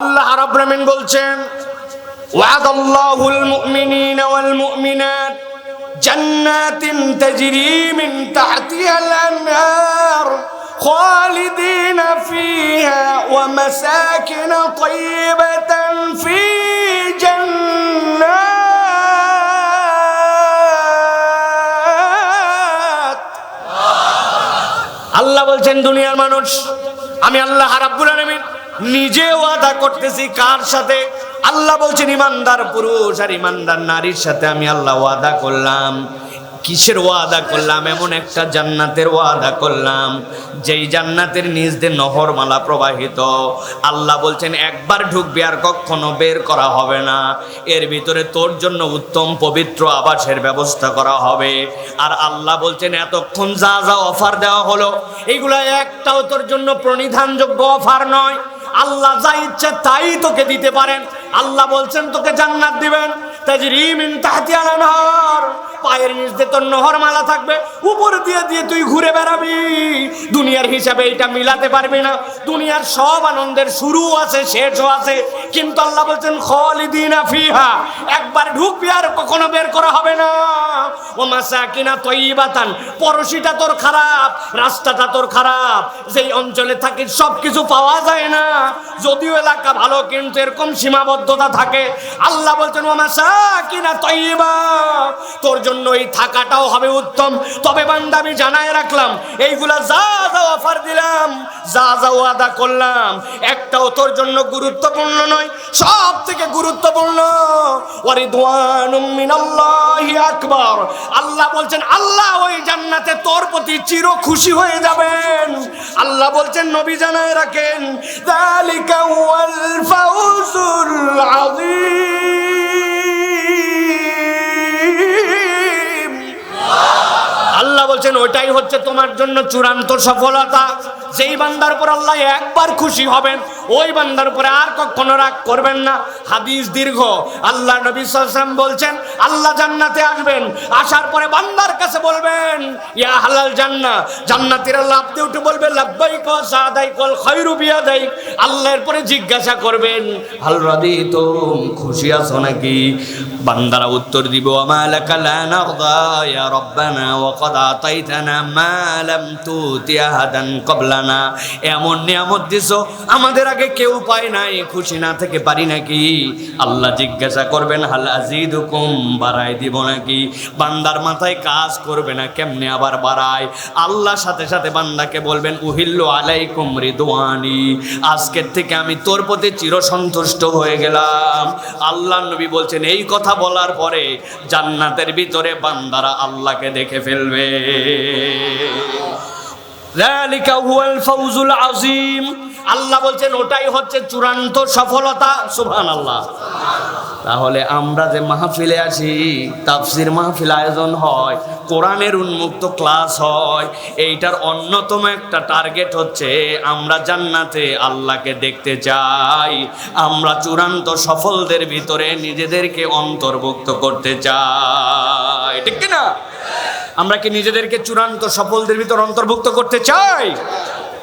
আল্লাহ রাব্রামিন বলছেন ওয়াদ ওয়াদাল্লাহুল মুমিনিনা ওয়াল মুমিনাত জান্নাতিন তাজরি মিন তাহতিহাল আনহার খালিদিন ফিহা ওয়া মাসাকিন তাইয়িবাতান ফি জান্নাত. আল্লাহ বলছেন, দুনিয়ার মানুষ, আমি আল্লাহ রাব্বুল আলামিন নিজে ওয়াদা করতেছি কার সাথে? আল্লাহ বলছেন, ইমানদার পুরুষ আর ইমানদার নারীর সাথে আমি আল্লাহ ওয়াদা করলাম। কিসের ওয়াদা করলাম? এমন একটা জান্নাতের ওয়াদা করলাম, যেই জান্নাতের নিজ দিয়ে নহরমালা প্রবাহিত। আল্লাহ বলছেন, একবার ঢুকবে আর কখনো বের করা হবে না। এর ভিতরে তোর জন্য উত্তম পবিত্র আবাসের ব্যবস্থা করা হবে। আর আল্লাহ বলছেন, এতক্ষণ যা যা অফার দেওয়া হলো, এগুলো একটাও তোর জন্য প্রণিধানযোগ্য অফার নয়। আল্লাহ যা ইচ্ছে তাই তোকে দিতে পারেন। আল্লাহ বলছেন তোকে জান্নাত দিবেন। তাজরিম ইন আনহার পায়ের নিচ দিয়ে তোর নহর মালা থাকবে। উপর দিয়ে দিয়ে তুই ঘুরে বেড়াবি। দুনিয়ার হিসাবে এটা মিলাতে পারবি না। দুনিয়ার সব আনন্দের শুরু আছে, শেষও আছে। কিন্তু আল্লাহ বলছেন, খালিদিনা ফিহা। একবার ঢুকবি আর কখনো বের করা হবে না। ও মাসা মাসাকিনা তৈবাতান। পরশিটা তোর খারাপ, রাস্তাটা তোর খারাপ। যেই অঞ্চলে থাকিস সব কিছু পাওয়া যায় না। যদিও এলাকা ভালো, কিন্তু এরকম সীমাবদ্ধতা থাকে। আল্লাহ বলছেন, ও মাসা মাসাকিনা তৈবা। তোর জন্য এই থাকাটাও হবে উত্তম। তবে বান্দা আমি জানায় রাখলাম, এইগুলা যা যা অফার দিলাম, যা যা ওয়াদা করলাম, একটাও তোর জন্য গুরুত্বপূর্ণ নয় সব থেকে গুরুত্বপূর্ণ আকবার। আল্লাহ বলছেন, আল্লাহ ওই জান্নাতে তোর প্রতি চির খুশি হয়ে যাবেন। আল্লাহ বলছেন, নবী জানায় রাখেন ওয়াল ফাউজুল আযীম। আল্লাহ বলছেন, ওইটাই হচ্ছে তোমার জন্য চূড়ান্ত সফলতা। যেই বান্দার উপর আল্লাহ একবার খুশি হবেন ওই বান্দার উপরে আর কখনো রাগ করবেন না। হাদিস দীর্ঘ। আল্লাহ নবী বলছেন, আল্লাহ জান্নাতে আসবেন। আসার পরে বান্দার কাছে বলবেন, ইয়া হালাল জান্না জান্নাতের আল্লাহ আপনি উঠে বলবেন লাব্বাই কল সাদাই কল খৈরু বিয়াদাই আল্লাহর পরে জিজ্ঞাসা করবেন, হাল রাদি তো খুশি আছো নাকি? বান্দারা উত্তর দিব আমালাকা লা নারদা, ইয়া রব্বানা, ওয়া قد আতাইতানা মা লাম তুতি আহাদান ক্বাবলানা এমন নিয়ামত দিছো, আমাদের আগে কেউ পায় নাই খুশি না থেকে পারি নাকি আল্লাহ জিজ্ঞাসা করবেন হাল আজিদুকুম বাড়াই দিব নাকি বান্দার মাথায় কাজ করবে না কেমনে আবার বাড়ায় আল্লাহ সাথে সাথে বান্দাকে বলবেন উহিল্লু আলাইকুম রিদওয়ানি আজকের থেকে আমি তোর প্রতি চিরসন্তুষ্ট হয়ে গেলাম আল্লাহ নবী বলছেন এই কথা বলার পরে জান্নাতের ভিতরে বান্দারা আল্লাহকে দেখে ফেলবে ذلك هو الفوز العظيم আল্লাহ বলছেন, ওটাই হচ্ছে চূড়ান্ত সফলতা। সুবহান আল্লাহ তাহলে আমরা যে মাহফিলে আসি, তাফসির মাহফিল আয়োজন হয়, কোরআনের উন্মুক্ত ক্লাস হয়, এইটার অন্যতম একটা টার্গেট হচ্ছে, আমরা জান্নাতে আল্লাহকে দেখতে চাই, আমরা চূড়ান্ত সফলদের ভিতরে নিজেদেরকে অন্তর্ভুক্ত করতে চাই। ঠিক না আমরা কি নিজেদেরকে চূড়ান্ত সফলদের ভিতর অন্তর্ভুক্ত করতে চাই?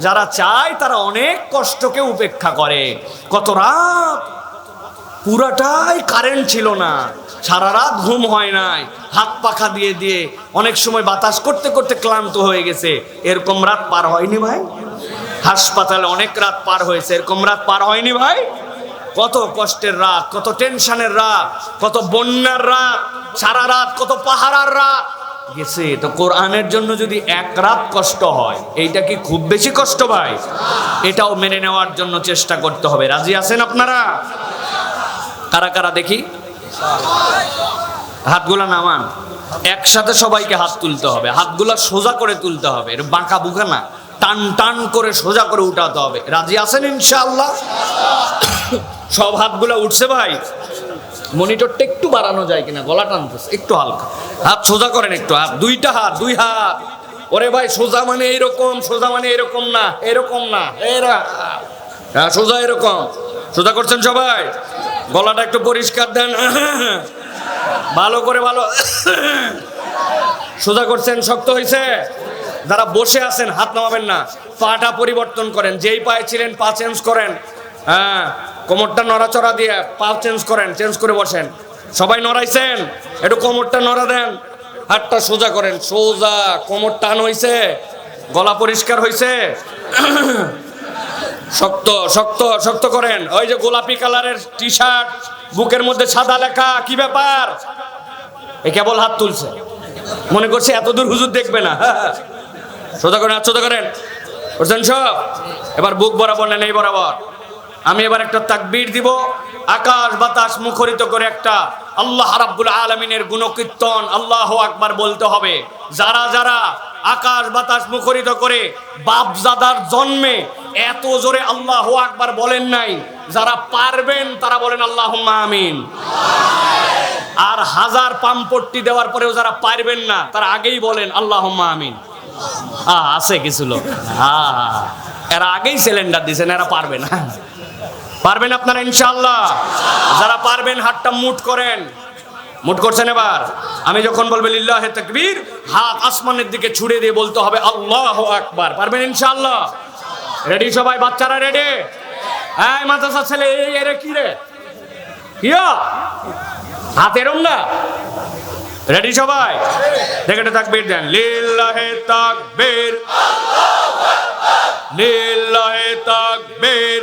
যারা চায় তারা অনেক কষ্টকে উপেক্ষা করে। কত রাত পুরাটাই কারেন্ট ছিল না। সারা রাত ঘুম হয় নাই। হাত পাখা দিয়ে দিয়ে অনেক সময় বাতাস করতে করতে ক্লান্ত হয়ে গেছে। এরকম রাত পার হয়নি ভাই? হাসপাতালে অনেক রাত পার হয়েছে। এরকম রাত পার হয়নি ভাই? কত কষ্টের রাত, কত টেনশনের রাত, কত বন্যার রাত, সারা রাত কত পাহারার রাত। গেছে। তো কোরআনের জন্য যদি এক রাত কষ্ট হয়, এইটা কি খুব বেশি কষ্ট ভাই? এটাও মেনে নেওয়ার জন্য চেষ্টা করতে হবে। রাজি আছেন আপনারা? কারা কারা দেখি? হাতগুলা নামান। একসাথে সবাইকে হাত তুলতে হবে। হাতগুলা সোজা করে তুলতে হবে। এর বাঁকা বুকা না। টান টান করে সোজা করে উঠাতে হবে। রাজি আছেন ইনশাআল্লাহ? সব হাতগুলা উঠছে ভাই? মনিটরটা একটু বাড়ানো যায় কিনা, গলা টানতেছে, একটু হালকা। হাত সোজা করেন একটু, হাত, দুইটা হাত, দুই হাত। ওরে ভাই, সোজা মানে এরকম, সোজা মানে এরকম না এরকম না হ্যাঁ সোজা এরকম। সোজা করছেন সবাই? গলাটা একটু পরিষ্কার দেন। ভালো করে, ভালো। সোজা করছেন, শক্ত হয়েছে যারা বসে আছেন, হাত নামাবেন না। পাটা পরিবর্তন করেন। যেই পায়ে ছিলেন, পা চেঞ্জ করেন। হ্যাঁ। কোমরটা নড়াচড়া দিয়ে পা চেঞ্জ করেন চেঞ্জ করে বসেন। সবাই নড়াইছেন? একটু কোমরটা নড়া দেন। হাতটা সোজা করেন। সোজা কোমর টান হইছে। গলা পরিষ্কার হইছে। শক্ত শক্ত শক্ত করেন। ওই যে গোলাপি কালারের টি শার্ট বুকের মধ্যে সাদা লেখা, কি ব্যাপার? এ কেবল হাত তুলছে। মনে করছে এত দূর হুজুর দেখবে না। সোজা করেন, হাত সোজা করেন। করছেন সব? এবার বুক বরাবর নেন এই বরাবর? আমি এবার একটা তাকবীর দিব। আকাশ বাতাস মুখরিত করে একটা আল্লাহ রাব্বুল আলমিনের গুণকীর্তন আল্লাহ আকবার বলতে হবে। যারা যারা আকাশ বাতাস মুখরিত করে বাপজাদার জন্মে এত জোরে আল্লাহ আকবার বলেন নাই যারা পারবেন তারা বলেন আল্লাহ আমিন। আর হাজার পাম্পট্টি দেওয়ার পরেও যারা পারবেন না তারা আগেই বলেন আল্লাহ আমিন। আছে কিছু লোক। হা, হা। এরা আগেই সিলিন্ডার দিছেন এরা পারবে না। পারবেন আপনারা ইনশাআল্লাহ? যারা পারবেন, হাতটা মুট করেন। মুট করছেন এবার? আমি যখন বলব, লিল্লাহে তাকবীর হাত আসমানের দিকে ছুড়ে দিয়ে বলতে হবে, আল্লাহ আকবার পারবেন ইনশাআল্লাহ? রেডি সবাই? বাচ্চারা রেডি হ্যাঁ মাদ্রাসা ছেলে এরে কি রে? কিয়া হাত এরম না? রেডি সবাই? দেখে তাকবীর দেন, লিল্লাহে তাকবীর লিল্লাহে তাকবীর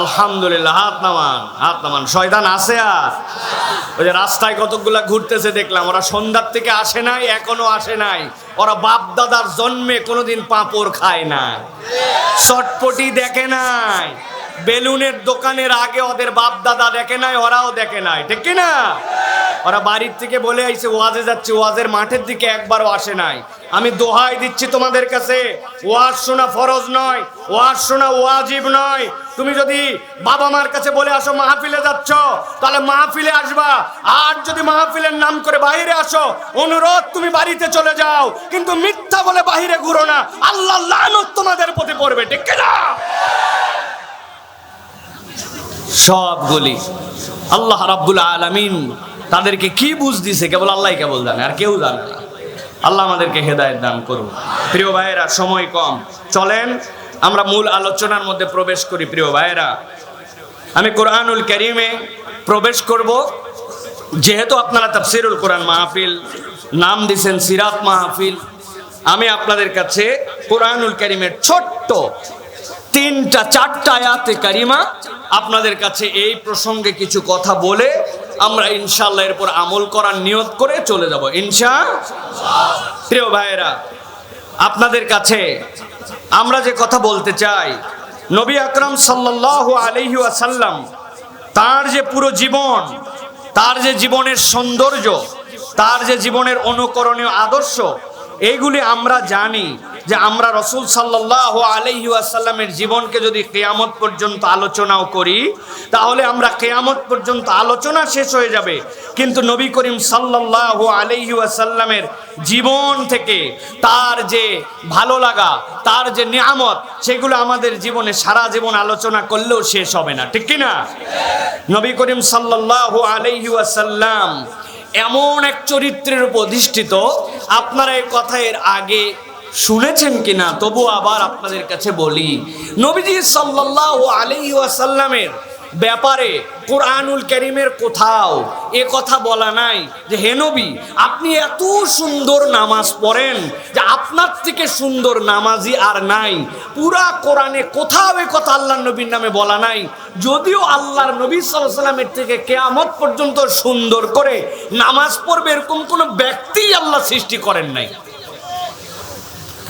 আলহামদুলিল্লাহ, হাত নামান হাত নামান। শয়তান আছে আর? ওই যে রাস্তায় কতকগুলা ঘুরতেছে দেখলাম, ওরা সন্ধ্যার থেকে আসে নাই, এখনও আসে নাই। ওরা বাপ দাদার জন্মে কোনোদিন পাঁপড় খায় না চটপটি দেখে নাই। বেলুনের দোকানের আগে ওদের বাপ দাদা দেখে নাই, ওরাও দেখে নাই, ঠিক না ওরা বাড়ির থেকে বলে আইছে, ওয়াজে যাচ্ছে, ওয়াজের মাঠের দিকে একবারও আসে নাই। আমি দোহাই দিচ্ছি তোমাদের কাছে, ওয়াজ শোনা ফরজ নয়, ওয়াজ শোনা ওয়াজিব নয়। তুমি যদি বাবা মার কাছে বলে আসো, মাহফিলে যাচ্ছ, তাহলে মাহফিলে আসবা। আর যদি মাহফিলের নাম করে বাইরে আসো, অনুরোধ তুমি বাড়িতে চলে যাও। কিন্তু মিথ্যা বলে বাইরে ঘুরো না, আল্লাহ লানত তোমাদের প্রতি পড়বে, ঠিক না সবগুলি। আল্লাহ রাব্বুল আলামিন তাদেরকে কি বুঝ দিছে কেবল আল্লাহ কেবল জানে, আর কেউ জানে না। আল্লাহ আমাদেরকে হেদায়েত দান করুন। প্রিয় ভাইয়েরা, সময় কম। চলেন, আমরা মূল আলোচনার মধ্যে প্রবেশ করি। প্রিয় ভাইয়েরা, আমি কোরআনুল করিমে প্রবেশ করব। যেহেতু আপনারা তাফসিরুল কোরআন মাহফিল, নাম দিছেন সিরাত মাহফিল, আমি আপনাদের কাছে কোরআনুল করিমের ছোট্ট তিনটা, চারটা আয়াতে কারিমা আপনাদের কাছে এই প্রসঙ্গে কিছু কথা বলে আমরা ইনশাল্লাহ এরপর আমল করার নিয়ত করে চলে যাব। ইনশা প্রিয় ভাইয়েরা, আপনাদের কাছে আমরা যে কথা বলতে চাই, নবী আকরাম সাল্লাল্লাহু আলাইহি ওয়াসাল্লাম তার যে পুরো জীবন, তার যে জীবনের সৌন্দর্য, তার যে জীবনের অনুকরণীয় আদর্শ এইগুলি আমরা জানি। যে আমরা রসুল সাল্লাহ আলহি আসাল্লামের জীবনকে যদি কেয়ামত পর্যন্ত আলোচনাও করি, তাহলে আমরা কেয়ামত পর্যন্ত আলোচনা শেষ হয়ে যাবে। কিন্তু নবী করিম সাল্লাহ আলহি আসাল্লামের জীবন থেকে তার যে ভালো লাগা, তার যে নিয়ামত, সেগুলো আমাদের জীবনে সারা জীবন আলোচনা করলেও শেষ হবে না। ঠিক কিনা? নবী করিম সাল্লাহ আলহি আসাল্লাম এমন এক চরিত্রের উপর অধিষ্ঠিত। আপনারা এই কথা এর আগে শুনেছেন কিনা তবু আবার আপনাদের কাছে বলি, নবীজি সাল্লাল্লাহু আলাইহি ওয়াসাল্লামের ব্যাপারে কোরআনুল করিমের কোথাও এ কথা বলা নাই যে, হে নবী, আপনি এত সুন্দর নামাজ পড়েন যে আপনার থেকে সুন্দর নামাজি আর নাই। পুরা কোরআনে কোথাও এ কথা আল্লাহ নবীর নামে বলা নাই। যদিও আল্লাহর নবী সাল্লামের থেকে কেয়ামত পর্যন্ত সুন্দর করে নামাজ পড়বে এরকম কোনো ব্যক্তি আল্লাহ সৃষ্টি করেন নাই।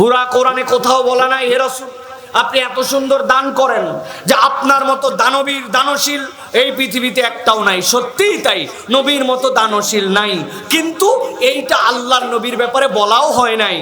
পুরা কোরআনে কোথাও বলা নাই, হে রসুল, আপনি এত সুন্দর দান করেন যে আপনার মতো দানবীর, দানশীল এই পৃথিবীতে একটাও নাই। সত্যিই তাই, নবীর মতো দানশীল নাই। কিন্তু এইটা আল্লাহর নবীর ব্যাপারে বলাও হয় নাই।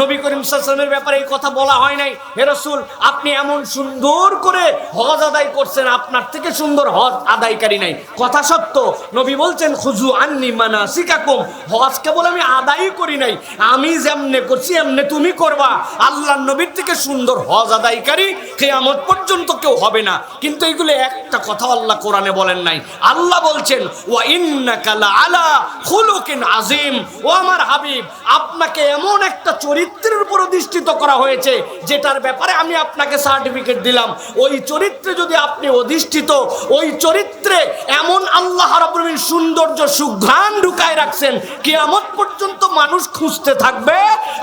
নবী করিম সাল্লামের ব্যাপারে এই কথা বলা হয় নাই। হে রসুল, আপনি এমন সুন্দর করে হজ আদায় করছেন, আপনার থেকে সুন্দর হজ আদায়কারী নাই। কথা সত্য, নবী বলছেন, খুজু আন্নি মানা শিকাকুম হজ কেবল আমি আদায়ই করি নাই। আমি যেমনে করছি, এমনে তুমি করবা। আল্লাহ নবীর থেকে সুন্দর হজ আদায়কারী কেয়ামত পর্যন্ত কেউ হবে না। কিন্তু এগুলো একটা কথা আল্লাহ কোরআনে বলেন নাই। আল্লাহ বলছেন, ওয়া ইন্নাকা আলা খুলুকিন আজিম ও আমার হাবিব, আপনাকে এমন একটা চরিত্রের উপর অধিষ্ঠিত করা হয়েছে, যেটার ব্যাপারে আমি আপনাকে সার্টিফিকেট দিলাম। ওই চরিত্রে যদি আপনি অধিষ্ঠিত, ওই চরিত্রে এমন আল্লাহ আলামিন সৌন্দর্য, সুঘ্রাণ ঢুকায় রাখছেন, কিয়ামত পর্যন্ত মানুষ খুঁজতে থাকবে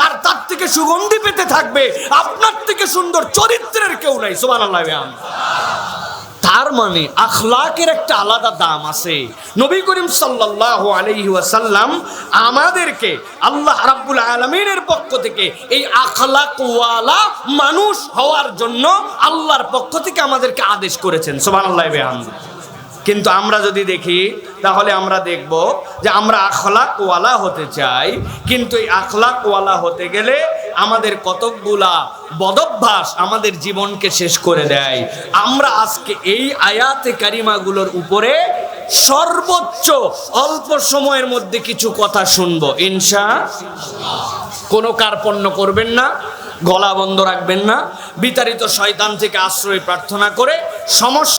আর তার থেকে সুগন্ধি পেতে থাকবে। আপনার থেকে সুন্দর চরিত্রের কেউ নাই, সুবহানাল্লাহ তার মানে আখলাকের একটা আলাদা দাম আছে। নবী করিম সাল্লাল্লাহু আলাইহি ওয়াসাল্লাম আমাদেরকে আল্লাহ রাব্বুল আলামিনের পক্ষ থেকে এই আখলাকওয়ালা মানুষ হওয়ার জন্য আল্লাহর পক্ষ থেকে আমাদেরকে আদেশ করেছেন। সুবহানাল্লাহি বিহামদি। কিন্তু আমরা যদি দেখি, তাহলে আমরা দেখব যে আমরা আখলাকওয়ালা হতে চাই, কিন্তু এই আখলাকওয়ালা হতে গেলে আমাদের কতকগুলা বদভ্যাস আমাদের জীবনকে শেষ করে দেয়। আমরা আজকে এই আয়াতে কারিমাগুলোর উপরে সর্বোচ্চ অল্প সময়ের মধ্যে কিছু কথা শুনব। ইনশা কোনো কার্পণ্য করবেন না, গলা বন্ধ রাখবেন না, বিতাড়িত শয়তান থেকে আশ্রয় প্রার্থনা করে সমস্ত